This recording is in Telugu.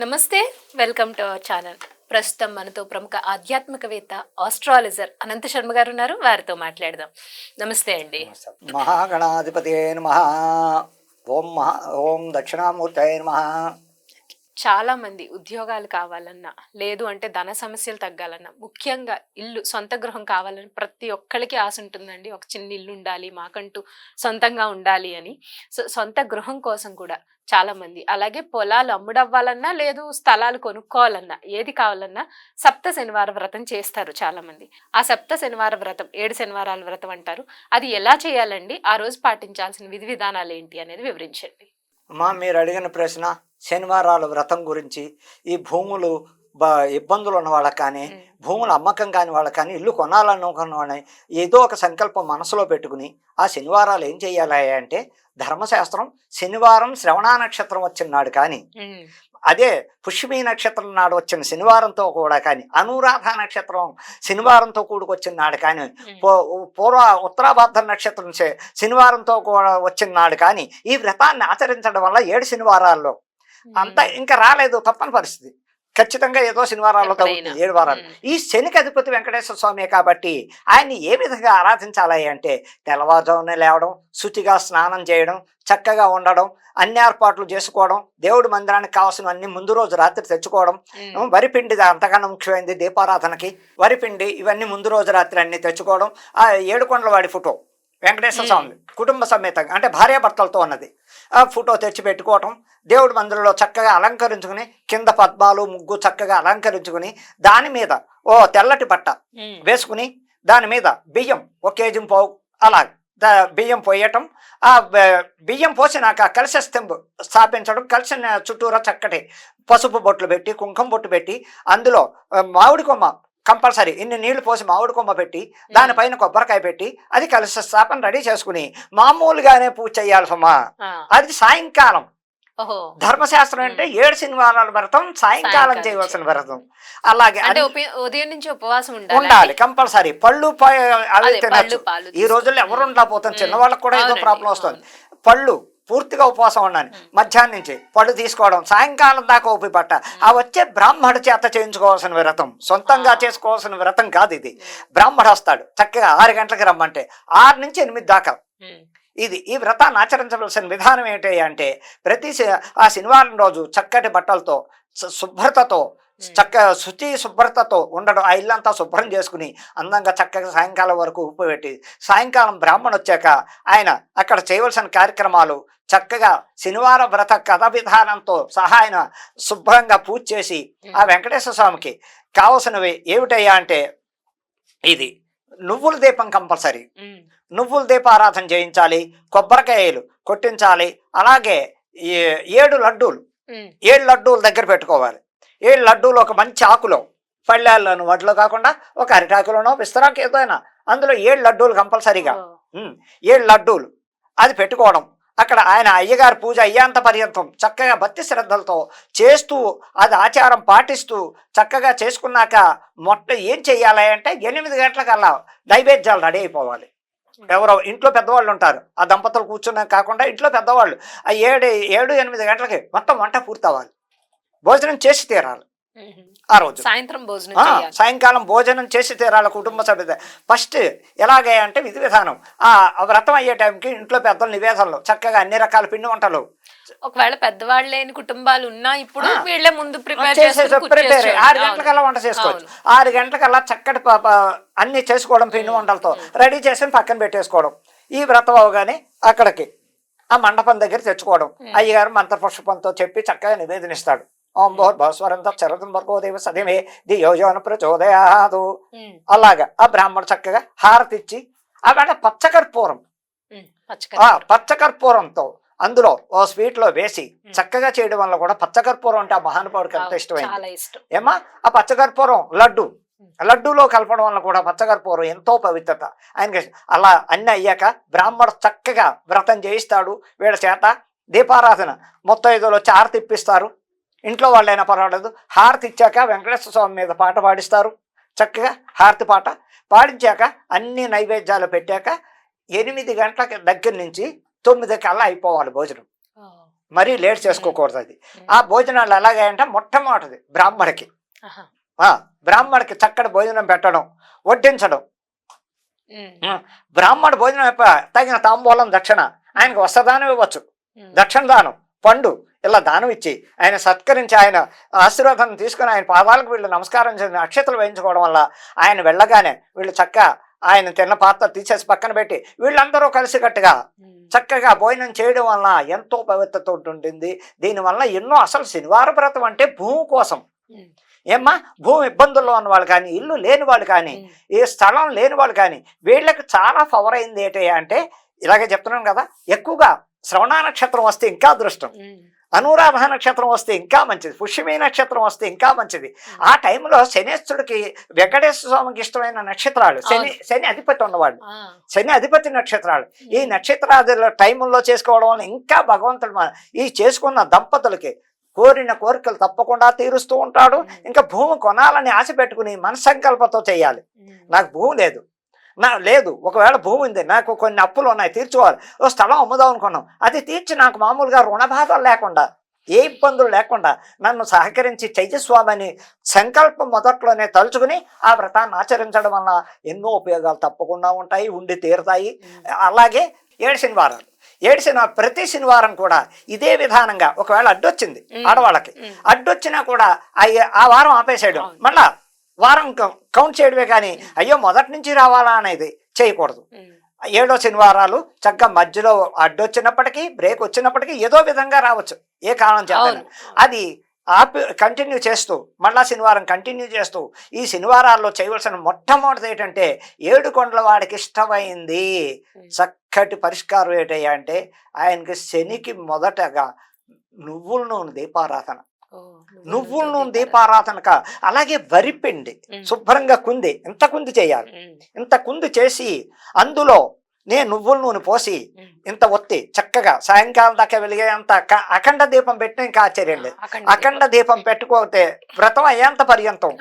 నమస్తే వెల్కమ్ టు అవర్ ఛానల్. ప్రస్తుతం మనతో ప్రముఖ ఆధ్యాత్మికవేత్త ఆస్ట్రాలజర్ అనంత శర్మ గారు ఉన్నారు. వారితో మాట్లాడదాం. నమస్తే అండి. మహాగణాధిపతి నమ. ఓం మహా ఓం దక్షిణామూర్తయ నమ. చాలా మంది ఉద్యోగాలు కావాలన్నా లేదు అంటే ధన సమస్యలు తగ్గాలన్నా ముఖ్యంగా ఇల్లు సొంత గృహం కావాలని ప్రతి ఒక్కరికి ఆశ ఉంటుందండి. ఒక చిన్న ఇల్లు ఉండాలి మాకంటూ సొంతంగా ఉండాలి అని. సో సొంత గృహం కోసం కూడా చాలా మంది అలాగే పొలాలు అమ్ముడవ్వాలన్నా లేదు స్థలాలు కొనుక్కోవాలన్నా ఏది కావాలన్నా సప్త శనివార వ్రతం చేస్తారు చాలా మంది ఆ సప్త శనివార వ్రతం ఏడు శనివారాల వ్రతం అంటారు. అది ఎలా చేయాలండి? ఆ రోజు పాటించాల్సిన విధి విధానాలు ఏంటి అనేది వివరించండి. అమ్మా మీరు అడిగిన ప్రశ్న శనివారాల వ్రతం గురించి ఈ భూములు బ ఇబ్బందులు ఉన్న వాళ్ళకి కానీ భూములు అమ్మకం కాని వాళ్ళకి కానీ ఇల్లు కొనాలనుకున్న వాళ్ళని ఏదో ఒక సంకల్పం మనసులో పెట్టుకుని ఆ శనివారాలు ఏం చేయాలి అంటే ధర్మశాస్త్రం శనివారం శ్రవణ నక్షత్రం వచ్చిన నాడు కానీ అదే పుష్యమీ నక్షత్రం నాడు వచ్చిన శనివారంతో కూడా కానీ అనురాధ నక్షత్రం శనివారంతో కూడుకొచ్చిన నాడు కానీ పూర్వ ఉత్తరాభాద్ర నక్షత్రం శనివారంతో కూడా వచ్చిన నాడు కానీ ఈ వ్రతాన్ని ఆచరించడం వల్ల ఏడు శనివారాల్లో అంతా ఇంకా రాలేదు తప్పని పరిస్థితి. ఖచ్చితంగా ఏదో శనివారాల్లో. తగ్గుతుంది ఏడు వారాలు. ఈ శనికి అధిపతి వెంకటేశ్వర స్వామి కాబట్టి ఆయన్ని ఏ విధంగా ఆరాధించాలి అంటే తెల్లవారుజామునే లేవడం శుచిగా స్నానం చేయడం చక్కగా ఉండడం అన్ని ఏర్పాట్లు చేసుకోవడం దేవుడి మందిరానికి కావాల్సిన అన్ని ముందు రోజు రాత్రి తెచ్చుకోవడం వరిపిండి అంతకన్నా ముఖ్యమైనది దీపారాధనకి వరిపిండి ఇవన్నీ ముందు రోజు రాత్రి అన్ని తెచ్చుకోవడం ఆ ఏడుకొండల వాడి ఫోటో. వెంకటేశ్వర. స్వామి కుటుంబ సమేతంగా అంటే భార్యాభర్తలతో ఉన్నది ఆ ఫోటో తెచ్చి పెట్టుకోవటం దేవుడి మందిరంలో చక్కగా అలంకరించుకుని కింద పద్మాలు ముగ్గు చక్కగా అలంకరించుకుని దాని మీద ఓ తెల్లటి బట్ట ఉమ్, వేసుకుని దాని మీద బియ్యం ఒక కేజీ పోవు అలా బియ్యం పోయటం ఆ బియ్యం పోసినాక కలశ స్తంభు స్థాపించడం కలిసి చుట్టూరా చక్కటి పసుపు బొట్లు పెట్టి కుంకుమ బొట్టు పెట్టి అందులో ఆ, మామిడి కొమ్మ కంపల్సరీ ఇన్ని నీళ్ళు పోసి మామిడి కొమ్మ పెట్టి దానిపైన కొబ్బరికాయ పెట్టి అది కలశ స్థాపన రెడీ చేసుకుని మామూలుగానే పూజ చేయాలి సుమా. ఆ, అది సాయంకాలం. ధర్మశాస్త్రం అంటే ఏడు శనివారాల వ్రతం సాయంకాలం చేయవలసిన. వ్రతం. అలాగే అంటే ఉదయం నుంచి ఉపవాసం ఉండాలి కంపల్సరీ. పళ్ళు అవి తినచ్చు. ఈ రోజుల్లో ఎవరు ఉండకపోతాం ఉమ్. చిన్నవాళ్ళకి కూడా ఏదో ప్రాబ్లం వస్తుంది. పళ్ళు పూర్తిగా ఉపవాసం ఉండాలి ఉమ్. మధ్యాహ్నం నుంచి పళ్ళు తీసుకోవడం సాయంకాలం దాకా ఊపి పట్ట ఆ వచ్చే బ్రాహ్మడు చేత చేయించుకోవాల్సిన వ్రతం. సొంతంగా. చేసుకోవాల్సిన వ్రతం కాదు ఇది. బ్రాహ్మడు వస్తాడు. చక్కగా ఆరు గంటలకు రమ్మంటే ఆరు నుంచి ఎనిమిది దాకా. ఇది ఈ వ్రతాన్ని ఆచరించవలసిన విధానం ఏంటి అంటే ప్రతి ఆ శనివారం రోజు చక్కటి బట్టలతో శుభ్రతతో. చక్క శుచి శుభ్రతతో ఉండడం ఆ ఇల్లంతా శుభ్రం చేసుకుని అందంగా చక్కగా సాయంకాలం వరకు ఉప్పు పెట్టి సాయంకాలం బ్రాహ్మణ వచ్చాక ఆయన అక్కడ చేయవలసిన కార్యక్రమాలు చక్కగా శనివార వ్రత కథ విధానంతో సహా ఆయన శుభ్రంగా పూజ చేసి ఆ వెంకటేశ్వర స్వామికి కావలసినవి ఏమిటయ్యా అంటే ఇది నువ్వుల దీపం కంపల్సరీ. నువ్వుల దీపారాధన చేయించాలి కొబ్బరికాయలు కొట్టించాలి అలాగే ఏడు లడ్డూలు ఏడు లడ్డూలు దగ్గర పెట్టుకోవాలి. ఏడు లడ్డూలు ఒక మంచి ఆకులో పళ్ళాల్లోను వడ్లో కాకుండా ఒక అరిటాకులోనో విస్తరాకు ఏదైనా అందులో ఏడు లడ్డూలు కంపల్సరీగా? ఏడు లడ్డూలు? అది పెట్టుకోవడం. అక్కడ ఆయన అయ్యగారి పూజ అయ్యేంత పర్యంతం చక్కగా భక్తి శ్రద్ధలతో చేస్తూ అది ఆచారం పాటిస్తూ చక్కగా చేసుకున్నాక మొట్ట ఏం చెయ్యాలి అంటే ఎనిమిది గంటలకల్లా నైవేద్యాలు రెడీ అయిపోవాలి. ఎవరో ఇంట్లో పెద్దవాళ్ళు ఉంటారు. ఆ దంపతులు కూర్చున్న కాకుండా ఇంట్లో పెద్దవాళ్ళు. ఆ ఏడు ఏడు ఎనిమిది గంటలకి మొత్తం వంట పూర్తవ్వాలి. భోజనం చేసి తీరాలి. ఆ రోజు. సాయంత్రం భోజనం సాయంకాలం భోజనం చేసి తీరాలి కుటుంబ సభ్యులు ఫస్ట్ ఎలాగే అంటే విధి విధానం. ఆ వ్రతం అయ్యే టైంకి ఇంట్లో పెద్దల నివేదనలు. చక్కగా అన్ని రకాల పిండి వంటలు. ఒకవేళ పెద్దవాళ్ళు లేని కుటుంబాలు ఉన్నా ఇప్పుడు. వీళ్ళే ముందు ప్రిపేర్ ప్రిపేర్ ఆరు గంటలకల్లా వంట చేసుకోవచ్చు. ఆరు గంటలకల్లా చక్కటి అన్ని చేసుకోవడం పిండి వంటలతో. రెడీ చేసి పక్కన పెట్టేసుకోవడం. ఈ వ్రతం అవగానే అక్కడికి ఆ మండపం దగ్గర తెచ్చుకోవడం. అయ్యగారు మంత్రపుష్పంతో చెప్పి చక్కగా నివేదనిస్తాడు. ఓం భోర్ భాస్వరంతో చరతం భర్గోదేవ సదిమే దియోజన ప్రచోదయాదు అలాగా ఆ బ్రాహ్మణుడు చక్కగా హారతి ఇచ్చి అక్కడ పచ్చకర్పూరం. పచ్చకర్పూరంతో అందులో ఓ స్వీట్లో వేసి. చక్కగా చేయడం వల్ల కూడా పచ్చకర్పూరం అంటే ఆ మహానుభావుడికి ఎంత ఇష్టమైంది? ఏమా ఆ పచ్చకర్పూరం లడ్డు. లడ్డూలో కలపడం వల్ల కూడా పచ్చకర్పూరం ఎంతో పవిత్రత. ఆయనకి అలా అన్ని అయ్యాక బ్రాహ్మడు చక్కగా వ్రతం చేయిస్తాడు. వీళ్ళ చేత దీపారాధన మొత్తం ఐదులో వచ్చి హారతి ఇప్పిస్తారు ఇంట్లో వాళ్ళైనా పర్వాలేదు. హారతి ఇచ్చాక వెంకటేశ్వర స్వామి మీద పాట పాడిస్తారు. చక్కగా హారతి పాట పాడించాక అన్ని నైవేద్యాలు పెట్టాక ఎనిమిది గంటల దగ్గర నుంచి తొమ్మిది కల్లా అయిపోవాలి భోజనం. మరీ లేట్ చేసుకోకూడదు అది. ఆ భోజనాలు ఎలాగంటే మొట్టమొదటిది బ్రాహ్మడికి. బ్రాహ్మడికి చక్కటి భోజనం పెట్టడం వడ్డించడం. బ్రాహ్మణ భోజనం తగిన తాంబూలం దక్షిణ. ఆయనకు వస్త్రదానం ఇవ్వచ్చు. దక్షిణ దానం పండు ఇలా దానం ఇచ్చి ఆయన సత్కరించి ఆయన ఆశీర్వాదం తీసుకుని ఆయన పాదాలకు వీళ్ళు నమస్కారం చేసి అక్షతలు వేయించుకోవడం వల్ల ఆయన వెళ్ళగానే వీళ్ళు చక్క ఆయన తిన్న పాత్ర తీసేసి పక్కన పెట్టి వీళ్ళందరూ కలిసికట్టుగా. చక్కగా భోజనం చేయడం వల్ల ఎంతో పవిత్రత ఉంటుంది దీనివల్ల ఎన్నో అసలు శనివార వ్రతం అంటే భూమి కోసం. ఏమ్మా భూమి ఇబ్బందుల్లో ఉన్న వాళ్ళు కానీ ఇల్లు లేని వాళ్ళు కానీ. ఏ స్థలం లేని వాళ్ళు కానీ వీళ్ళకి చాలా ఫవర్ అయింది ఏంటి అంటే ఇలాగే చెప్తున్నాం కదా ఎక్కువగా శ్రవణ నక్షత్రం వస్తే ఇంకా అదృష్టం. ఉమ్. అనురాధ నక్షత్రం వస్తే ఇంకా మంచిది. పుష్యమి నక్షత్రం వస్తే ఇంకా మంచిది. ఆ టైంలో శనేశ్వరుడికి వెంకటేశ్వర స్వామికి ఇష్టమైన నక్షత్రాలు. శని శని అధిపతి ఉన్నవాడు. శని అధిపతి నక్షత్రాలు. ఈ నక్షత్రాదుల టైముల్లో చేసుకోవడం వల్ల ఇంకా భగవంతుడు ఈ చేసుకున్న దంపతులకి కోరిన కోరికలు తప్పకుండా తీరుస్తూ ఉంటాడు. ఇంకా భూమి కొనాలని ఆశ పెట్టుకుని మనసంకల్పంతో చేయాలి. నాకు భూమి లేదు. నా లేదు ఒకవేళ భూమి ఉంది నాకు కొన్ని అప్పులు ఉన్నాయి తీర్చుకోవాలి ఓ స్థలం అమ్ముదాం అనుకున్నాం అది తీర్చి నాకు మామూలుగా రుణ బాధలు లేకుండా ఏ ఇబ్బందులు లేకుండా నన్ను సహకరించి చెయ్యస్వామని సంకల్పం మొదట్లోనే తలుచుకుని ఆ వ్రతాన్ని ఆచరించడం వల్ల ఎన్నో ఉపయోగాలు తప్పకుండా ఉంటాయి ఉండి తీరుతాయి. అలాగే ఏడు శనివారాలు ఏడు శనివారం ప్రతి శనివారం కూడా ఇదే విధానంగా ఒకవేళ అడ్డొచ్చింది. ఆడవాళ్ళకి. అడ్డొచ్చినా కూడా ఆ- వారం ఆపేసేయడం. మళ్ళా వారం కౌంట్ చేయడమే కానీ అయ్యో మొదటి నుంచి రావాలా అనేది చేయకూడదు. ఏడో శనివారాలు చక్కగా మధ్యలో అడ్డొచ్చినప్పటికీ బ్రేక్ వచ్చినప్పటికీ ఏదో విధంగా రావచ్చు. ఏ కారణం చేత అవును. అది ఆపి కంటిన్యూ చేస్తూ మళ్ళా శనివారం కంటిన్యూ చేస్తూ ఈ శనివారాల్లో చేయవలసిన మొట్టమొదటిది ఏంటంటే ఏడు కొండల వాడికి ఇష్టమైంది. చక్కటి పరిష్కారం ఏంటయ్యా అంటే ఆయనకి శనికి మొదటగా నువ్వుల నూనె దీపారాధన. ఓ, నువ్వుల నూనె దీపారాధన. దీపారాధనక అలాగే వరిపిండి. శుభ్రంగా కుంది ఇంత కుంది చేయాలి. ఇంత కుంది చేసి అందులో నేను నువ్వుల నూనె పోసి. ఇంత ఒత్తి చక్కగా సాయంకాలం దాకా వెలిగేంత అఖండ దీపం పెట్టిన ఇంకా ఆశ్చర్యం లేదు అఖండ దీపం పెట్టుకోతే వ్రతం అయ్యేంత పర్యంతం